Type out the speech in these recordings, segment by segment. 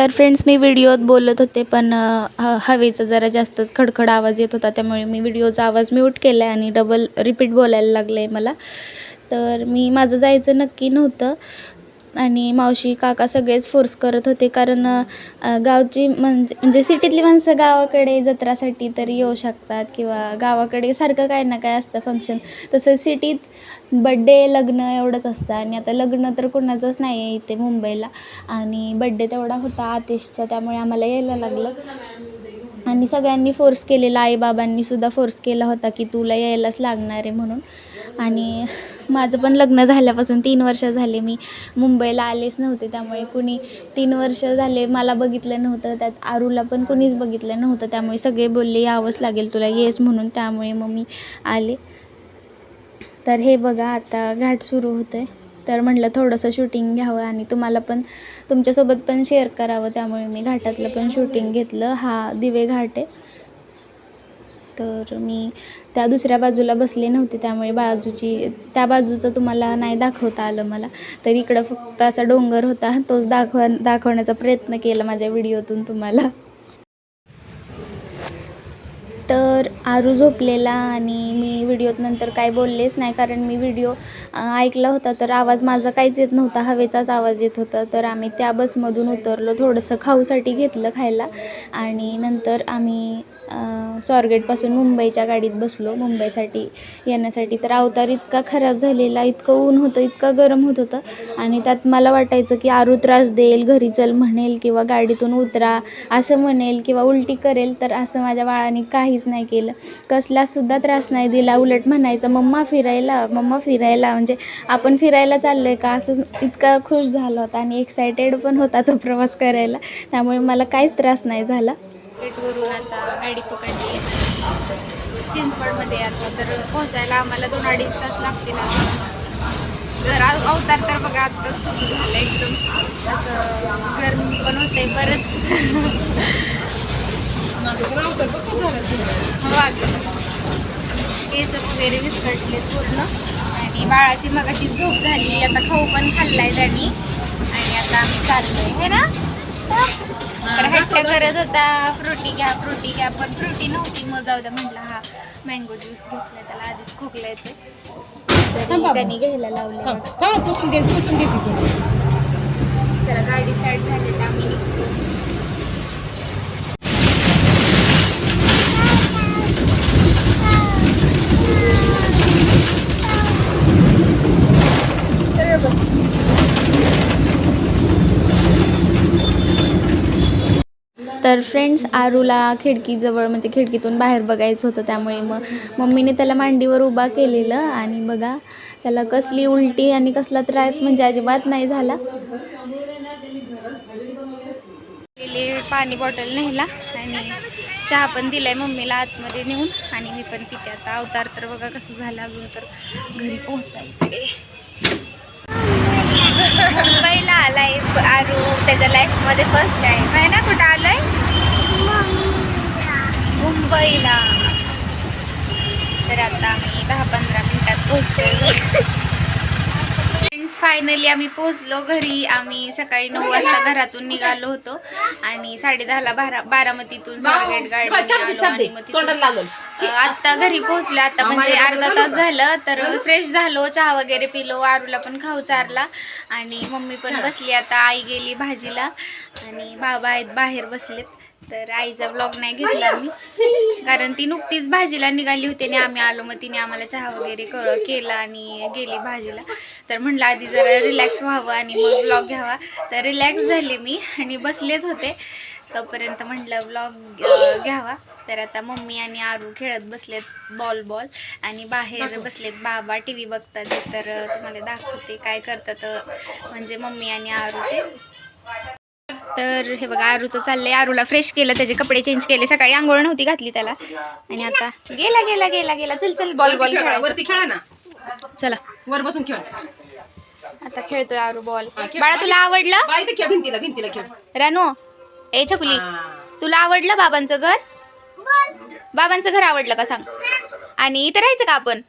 तर फ्रेंड्स मी व्हिडिओत बोलत होते पण ह हवेचा जरा जास्तच खडखड आवाज येत होता त्यामुळे मी व्हिडिओचा आवाज म्यूट केला आहे आणि डबल रिपीट बोलायला लागलं आहे मला. तर मी माझं जायचं नक्की नव्हतं आणि मावशी काका सगळेच फोर्स करत होते. कारण गावची म्हणजे म्हणजे सिटीतली माणसं गावाकडे जत्रासाठी तरी येऊ शकतात किंवा गावाकडे सारखं काय ना काय असतं फंक्शन तसं सिटीत बड्डे लग्न एवढंच असतं. आणि आता लग्न तर कोणाचंच नाही आहे इथे मुंबईला. आणि बड्डे तेवढा होता आतिशचा त्यामुळे आम्हाला यायला लागलं. आणि सगळ्यांनी फोर्स केलेला आईबाबांनी सुद्धा फोर्स केला होता की तुला यायलाच लागणार आहे म्हणून. आणि माझं पण लग्न झाल्यापासून तीन वर्ष झाले मी मुंबईला आलेच नव्हते त्यामुळे कुणी तीन वर्ष झाले मला बघितलं नव्हतं त्यात आरूला पण कुणीच बघितलं नव्हतं त्यामुळे सगळे बोलले यावंच लागेल तुला येस म्हणून त्यामुळे मग मी आले. तर हे बघा आता घाट सुरू होतं आहे तर म्हटलं थोडंसं शूटिंग घ्यावं आणि तुम्हाला पण तुमच्यासोबत पण शेअर करावं त्यामुळे मी घाटातलं पण शूटिंग घेतलं. हा दिवे घाट आहे. तर मी त्या दुसऱ्या बाजूला बसले नव्हते त्यामुळे बाजूची त्या बाजूचं तुम्हाला नाही दाखवता आलं मला. तर इकडं फक्त असा डोंगर होता तोच दाखवा दाखवण्याचा प्रयत्न केला माझ्या व्हिडिओतून तुम्हाला. तर आरू झोपलेला आणि मी व्हिडिओत नंतर काय बोललेच नाही कारण मी व्हिडिओ ऐकला होता तर आवाज माझा काहीच येत नव्हता हवेचाच आवाज येत होता. तर आम्ही त्या बसमधून उतरलो थोडंसं खाऊसाठी घेतलं खायला आणि नंतर आम्ही स्वारगेटपासून मुंबईच्या गाडीत बसलो. मुंबईसाठी येण्यासाठी तर अवतार इतका खराब झालेला इतकं ऊन होतं इतकं गरम होत होतं आणि त्यात मला वाटायचं की आरू त्रास देईल घरी चल म्हणेल किंवा गाडीतून उतरा असं म्हणेल किंवा उलटी करेल तर असं माझ्या बाळाने काहीच नाही केलं. कसलासुद्धा त्रास नाही दिला. उलट म्हणायचं मम्मा फिरायला मम्मा फिरायला. म्हणजे आपण फिरायला चाललो आहे का? असं इतका खुश झाला होता आणि एक्सायटेड पण होता तो प्रवास करायला. त्यामुळे मला काहीच त्रास नाही झाला. आता गाडी पकडली. चिंचवडमध्ये आता तर पोहोचायला आम्हाला दोन अडीच तास लागतील घर अवतार तर बघा आत्ताच कसं झालं एकदम. असं गरमी पण होते बरंच. केस वगैरे विस्कटले पूर्ण आणि बाळाची मगाशी झोप झाली. आता खाऊ पण खाल्लाय त्यांनी. आणि आता आम्ही चाललोय है ना? तर हट्ट करत होता. फ्रुटी घ्या फ्रुटी घ्या. पण फ्रुटी नव्हती. मग जाऊ द्या म्हटलं हा मँगो ज्यूस घेतलाय. त्याला आधीच खोकला येते तरी त्यांनी घ्यायला लावले जरा गाडी स्टार्ट झाली आम्ही निघतो. तर फ्रेंड्स आरूला खिडकीजवळ म्हणजे खिडकीतून बाहेर बघायचं होतं त्यामुळे मग मम्मीने त्याला मांडीवर उभा केलेलं आणि बघा त्याला कसली उलटी आणि कसला त्रास म्हणजे अजिबात नाही झाला. पाणी बॉटल नेला आणि चहा पण दिलाय मम्मीला आतमध्ये नेऊन आणि मी पण पिते. आता अवतार तर बघा कसं झालं अजून तर घरी पोहोचायचं आहे. मुंबईला आलाय आरू त्याच्या लाईफमध्ये फर्स्ट टाइम आहे ना? कुठं आलोय? मुंबईला. तर आता आम्ही दहा पंधरा मिनिटात पोहोचतोय. फायनली आम्ही पोहोचलो घरी. आम्ही सकाळी नऊ वाजता घरातून निघालो होतो. आणि साडे दहाला बारा बारामतीतून स्वारगेट अ, आत्ता घरी पोहोचलो. आता म्हणजे अर्धा तास झालं तर फ्रेश झालो. चहा वगैरे पिलो. आरूला पण खाऊ चारला. आणि मम्मी पण बसली. आता आई गेली भाजीला. आणि बाबा आहेत बाहेर बसलेत. तर आईचा ब्लॉग नाही घेतला मी. कारण ती नुकतीच भाजीला निघाली होती आणि आम्ही आलो मग तिने आम्हाला चहा वगैरे कर केला आणि गेली भाजीला. तर म्हटलं आधी जरा रिलॅक्स व्हावं आणि मग ब्लॉग घ्यावा. तर रिलॅक्स झाले मी आणि बसलेच होते. तोपर्यंत म्हटलं ब्लॉग घ्यावा. तर आता मम्मी आणि आरू खेळत बसलेत बॉल बॉल आणि बाहेर बसलेत. बाबा टी व्ही बघतात. तर तुम्हाला दाखवते काय करतात म्हणजे मम्मी आणि आरू ते. तर हे बघा आरूचं चाललंय. आरूला फ्रेश केलं त्याचे कपडे चेंज केले. सकाळी आंघोळ नव्हती घातली त्याला. आणि आता गेला गेला गेला गेला. चल चल बॉल बॉल. वरती खेळा ना. चला. वर बसून खेळ. आता खेळतोय आरू बॉल बाळा तुला आवडलं? भिंतीला भिंतीला खेळ. रानू ए छकुली. तुला आवडलं बाबांचं घर? बाबांचं घर आवडलं का सांग? आणि इथं राहायचं का आपण?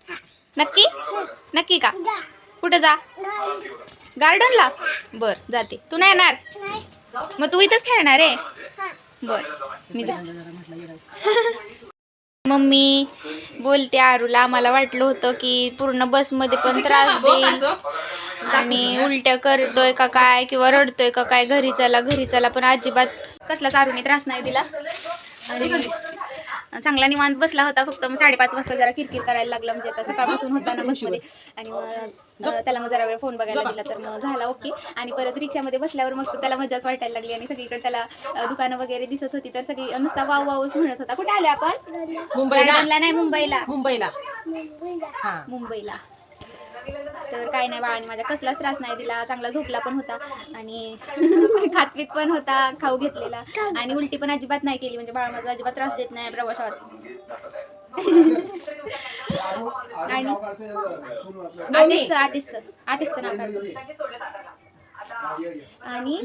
नक्की? नक्की का? कुठं जा? गार्डनला बर जाते. तू नाही येणार? मग तू इथंच खेळणार आहे? बर मी मम्मी बोलते आरूला. मला वाटलं होतं की पूर्ण बसमध्ये पण त्रास देईल. आणि उलट्या करतोय का काय किंवा रडतोय का काय? घरी चला घरी चला. पण अजिबात कसलाच आरूने त्रास नाही दिला. आणि चांगला निवांत बसला होता फक्त मग साडेपाच वाजता जरा किरकिर करायला लागला म्हणजे आता सकाळपासून होता ना बसमध्ये. आणि मग त्याला मग जरा वेळ फोन बघायला दिला तर मग झाला ओके. आणि परत रिक्षामध्ये बसल्यावर मग त्याला मजाच वाटायला लागली आणि सगळीकडे त्याला दुकानं वगैरे दिसत होती तर सगळी नुसता वाव वावच म्हणत होता. कुठे आलो आपण? मुंबईला? नाही मुंबईला. मुंबईला. मुंबईला. तर काय नाही बाळाने माझ्या कसलाच त्रास नाही दिला. चांगला झोपला पण होता. आणि खातवीत पण होता खाऊ घेतलेला. आणि उलटी पण अजिबात नाही केली. म्हणजे बाळ माझा अजिबात त्रास देत नाही प्रवासात आणि आतिशचं आतिशचं. आतिशचं नाव काढतो आणि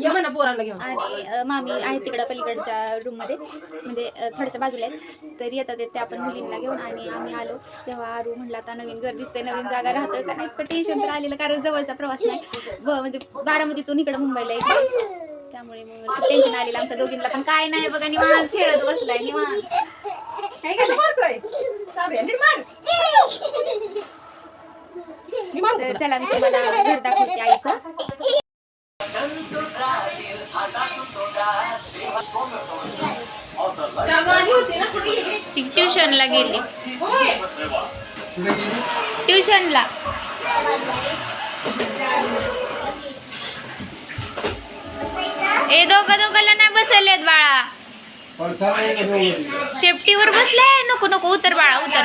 आणि मामी आहेत तिकडं पलीकडच्या रूममध्ये म्हणजे थोड्याशा बाजूला आहेत. तर येतात ते आपण मुलींना घेऊन आणि आम्ही आलो. तेव्हा आरू म्हणलं आता नवीन घर दिसते नवीन जागा राहतोय. का नाही पण टेन्शन तर आलेलं कारण जवळचा प्रवास नाही. म्हणजे बारामतीतून इकडं मुंबईला येते. त्यामुळे मग टेन्शन आलेलं आमच्या दोघींना. पण काय नाही बघा निवांत खेळत बसलाय निवांत. चला मी तुम्हाला घर दाखवते आईचं. ती ट्युशनला गेली. ट्युशनला. ए दोघं दोघांना नाही बसवलेत बाळा. शेपटीवर बसलाय? नको नको उतर बाळा उतर.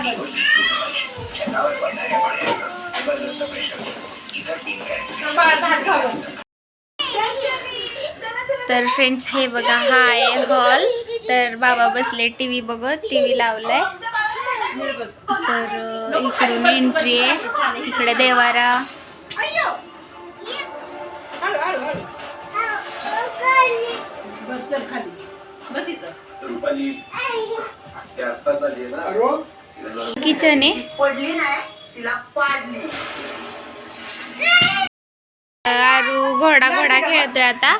तर फ्रेंड्स हे बघा हा आहे हॉल तर बाबा बसले टी व्ही बघत टी व्ही लावलाय. तर इकडून एंट्री आहे. इकडे देवारा. किचन आहे. पडली नाही तिला पाडली. आरू घोडा घोडा खेळतोय आता.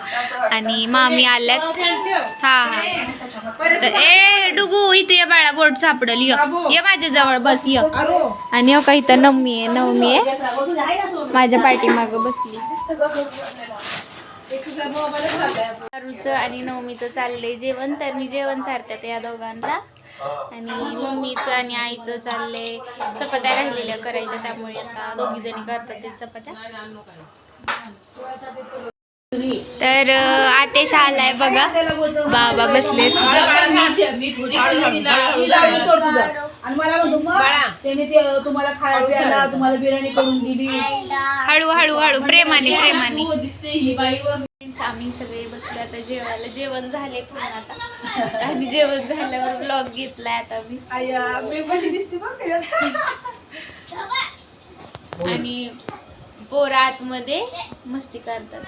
आणि मामी आल्यात. हा हा. ए डुगू इथे ये बाळा बोट सापडल. ये. माझ्या जवळ बस य. आणि अका का इथं नवमी आहे नवमी आहे. माझ्या पाठीमाग बसली. एक आरूचं आणि नवमीचं चाललंय जेवण तर मी जेवण सारते या दोघांना. आणि मम्मीचं आणि आईचं चाललंय. चपात्या राहिलेल्या करायच्या त्यामुळे आता दोघी जणी करतात ते चपात्या. तर आतेश आलाय बघा. बाबा बसलेत. आणि मला म्हणतो मग त्याने ते तुम्हाला खायला प्यायला तुम्हाला बिर्याणी करून दिली. हळू हळू हळू. प्रेमाने प्रेमाने. आम्ही सगळे बसलो आता जेवायला. जेवण झाले पण आता. आणि जेवण झाल्यावर ब्लॉग घेतलाय आता मी आया मी कशी दिसते बघ त्याच्यात. आणि पोरं आतमध्ये मस्ती करतात.